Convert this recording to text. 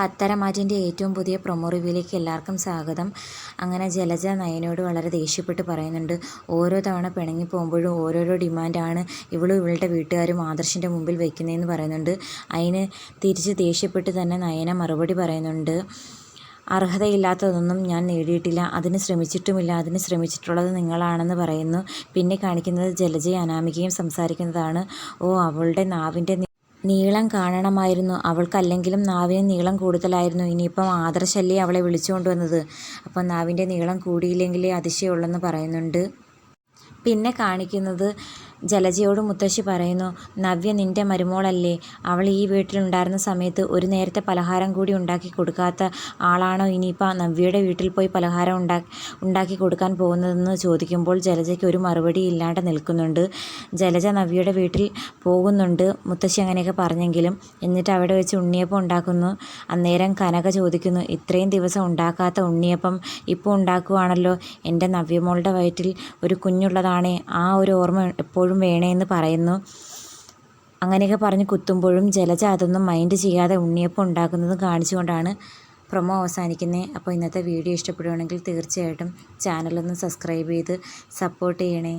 പത്തരമാറ്റിന്റെ ഏറ്റവും പുതിയ പ്രൊമോ റിവ്യൂലേക്ക് എല്ലാവർക്കും സ്വാഗതം. അങ്ങനെ ജലജ നയനോട് വളരെ ദേഷ്യപ്പെട്ട് പറയുന്നുണ്ട് ഓരോ തവണ പിണങ്ങി പോകുമ്പോഴും ഓരോരോ ഡിമാൻഡാണ് ഇവളും ഇവളുടെ വീട്ടുകാരും ആദർശിന്റെ മുമ്പിൽ വയ്ക്കുന്നതെന്ന് പറയുന്നുണ്ട്. അതിന് തിരിച്ച് ദേഷ്യപ്പെട്ട് തന്നെ നയന മറുപടി പറയുന്നുണ്ട് അർഹതയില്ലാത്തതൊന്നും ഞാൻ നേടിയിട്ടില്ല. അതിന് ശ്രമിച്ചിട്ടുമില്ല. അതിന് ശ്രമിച്ചിട്ടുള്ളത് നിങ്ങളാണെന്ന് പറയുന്നു. പിന്നെ കാണിക്കുന്നത് ജലജയും അനാമികയും സംസാരിക്കുന്നതാണ്. ഓ അവളുടെ നാവിന്റെ നീളം കാണണമായിരുന്നു. അവൾക്കല്ലെങ്കിലും നാവിന് നീളം കൂടുതലായിരുന്നു. ഇനിയിപ്പം ആദർശല്ലേ അവളെ വിളിച്ചുകൊണ്ടുവന്നത് അപ്പം നാവിന്റെ നീളം കൂടിയില്ലെങ്കിലേ അതിശയമുള്ളെന്ന് പറയുന്നുണ്ട്. പിന്നെ കാണിക്കുന്നത് ജലജയോട് മുത്തശ്ശി പറയുന്നു നവ്യ നിന്റെ മരുമോളല്ലേ? അവൾ ഈ വീട്ടിലുണ്ടായിരുന്ന സമയത്ത് ഒരു നേരത്തെ പലഹാരം കൂടി ഉണ്ടാക്കി കൊടുക്കാത്ത ആളാണോ ഇനിയിപ്പോൾ നവ്യയുടെ വീട്ടിൽ പോയി പലഹാരം ഉണ്ടാ ഉണ്ടാക്കി കൊടുക്കാൻ പോകുന്നതെന്ന് ചോദിക്കുമ്പോൾ ജലജയ്ക്ക് ഒരു മറുപടി ഇല്ലാണ്ട് നിൽക്കുന്നുണ്ട്. ജലജ നവ്യയുടെ വീട്ടിൽ പോകുന്നുണ്ട് മുത്തശ്ശി അങ്ങനെയൊക്കെ പറഞ്ഞെങ്കിലും എന്നിട്ട് അവിടെ വെച്ച് ഉണ്ണിയപ്പം ഉണ്ടാക്കുന്നു. അന്നേരം കനക ചോദിക്കുന്നു ഇത്രയും ദിവസം ഉണ്ടാക്കാത്ത ഉണ്ണിയപ്പം ഇപ്പോൾ ഉണ്ടാക്കുവാണല്ലോ? എന്റെ നവ്യമോളുടെ വയറ്റിൽ ഒരു കുഞ്ഞുള്ളതാണേ ആ ഒരു ഓർമ്മ എപ്പോഴും വേണേന്ന് പറയുന്നു. അങ്ങനെയൊക്കെ പറഞ്ഞ് കുത്തുമ്പോഴും ജലജ അതൊന്നും മൈൻഡ് ചെയ്യാതെ ഉണ്ണിയപ്പം ഉണ്ടാക്കുന്നത് കാണിച്ചുകൊണ്ടാണ് പ്രൊമോ അവസാനിക്കുന്നത് അപ്പോൾ ഇന്നത്തെ വീഡിയോ ഇഷ്ടപ്പെടുകയാണെങ്കിൽ തീർച്ചയായിട്ടും ചാനലൊന്ന് സബ്സ്ക്രൈബ് ചെയ്ത് സപ്പോർട്ട് ചെയ്യണേ.